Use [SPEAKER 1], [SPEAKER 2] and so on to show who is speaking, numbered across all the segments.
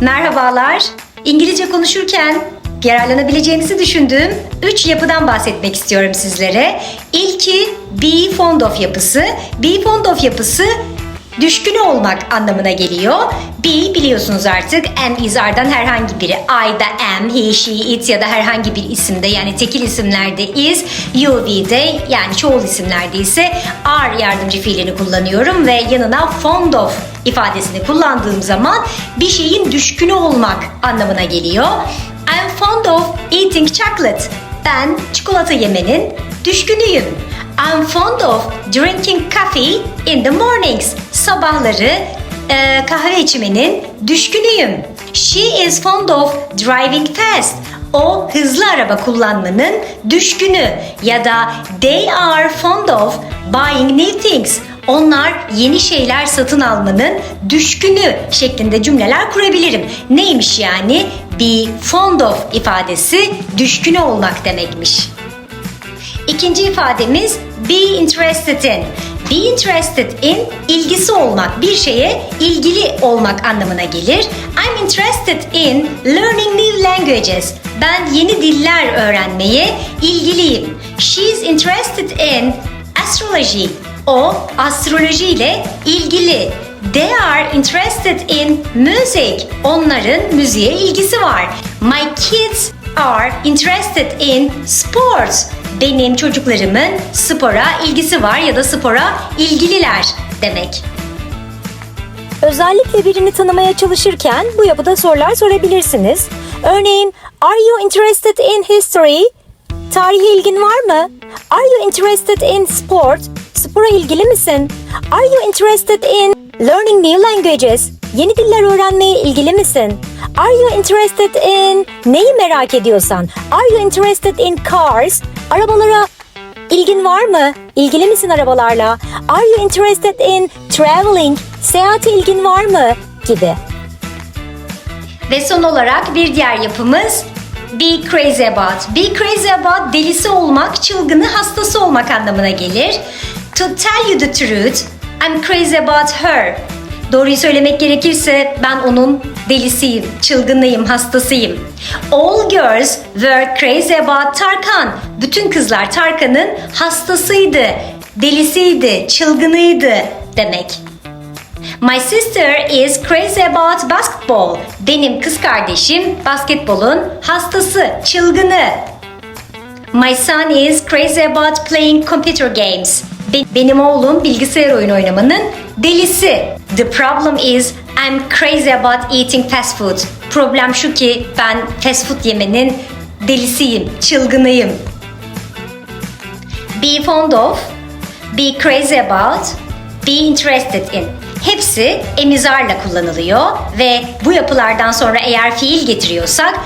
[SPEAKER 1] Merhabalar. İngilizce konuşurken yararlanabileceğinizi düşündüğüm 3 yapıdan bahsetmek istiyorum sizlere. İlki be fond of yapısı. Be fond of yapısı düşkün olmak anlamına geliyor. Be biliyorsunuz artık am is are'dan herhangi biri. I da am, he, she, it ya da herhangi bir isimde yani tekil isimlerde is, you, we de yani çoğul isimlerde ise are yardımcı fiilini kullanıyorum ve yanına fond of ifadesini kullandığım zaman bir şeyin düşkünü olmak anlamına geliyor. I'm fond of eating chocolate. Ben çikolata yemenin düşkünüyüm. I'm fond of drinking coffee in the mornings. Sabahları e, kahve içmenin düşkünüyüm. She is fond of driving fast. O hızlı araba kullanmanın düşkünü. Ya da they are fond of buying new things. Onlar yeni şeyler satın almanın düşkünü şeklinde cümleler kurabilirim. Neymiş yani? Be fond of ifadesi düşkünü olmak demekmiş. İkinci ifademiz be interested in. Be interested in ilgisi olmak, bir şeye ilgili olmak anlamına gelir. I'm interested in learning new languages. Ben yeni diller öğrenmeye ilgiliyim. She's interested in astrology. O astroloji ile ilgili. They are interested in music. Onların müziğe ilgisi var. My kids are interested in sports. Benim çocuklarımın spora ilgisi var ya da spora ilgililer demek.
[SPEAKER 2] Özellikle birini tanımaya çalışırken bu yapıda sorular sorabilirsiniz. Örneğin, Are you interested in history? Tarihe ilgin var mı? Are you interested in sport? Spora ilgili misin? Are you interested in learning new languages? Yeni diller öğrenmeye ilgili misin? Are you interested in neyi merak ediyorsan? Are you interested in cars? Arabalara İlgin var mı? İlgili misin arabalarla? Are you interested in traveling? Seyahate ilgin var mı? Gibi.
[SPEAKER 1] Ve son olarak bir diğer yapımız be crazy about. Be crazy about delisi olmak, çılgını hastası olmak anlamına gelir. To tell you the truth, I'm crazy about her. Doğruyu söylemek gerekirse ben onun delisiyim, çılgınıyım, hastasıyım. All girls were crazy about Tarkan. Bütün kızlar Tarkan'ın hastasıydı, delisiydi, çılgınıydı demek. My sister is crazy about basketball. Benim kız kardeşim basketbolun hastası, çılgını. My son is crazy about playing computer games. Be- benim oğlum bilgisayar oyunu oynamanın delisi. The problem is I'm crazy about eating fast food. Problem şu ki ben fast food yemenin delisiyim, çılgınıyım. Be fond of, be crazy about, be interested in. Hepsi emizarla kullanılıyor ve bu yapılardan sonra eğer fiil getiriyorsak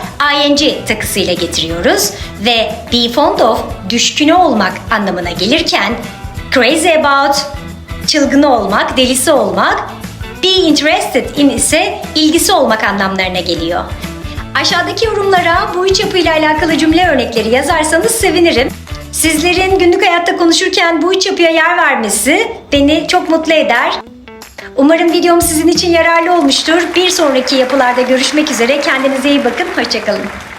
[SPEAKER 1] ing takısıyla getiriyoruz ve be fond of düşkünü olmak anlamına gelirken crazy about çılgını olmak, delisi olmak, be interested in ise ilgisi olmak anlamlarına geliyor. Aşağıdaki yorumlara bu üç yapıyla alakalı cümle örnekleri yazarsanız sevinirim. Sizlerin günlük hayatta konuşurken bu üç yapıya yer vermesi beni çok mutlu eder. Umarım videom sizin için yararlı olmuştur. Bir sonraki yapılarda görüşmek üzere. Kendinize iyi bakın. Hoşçakalın.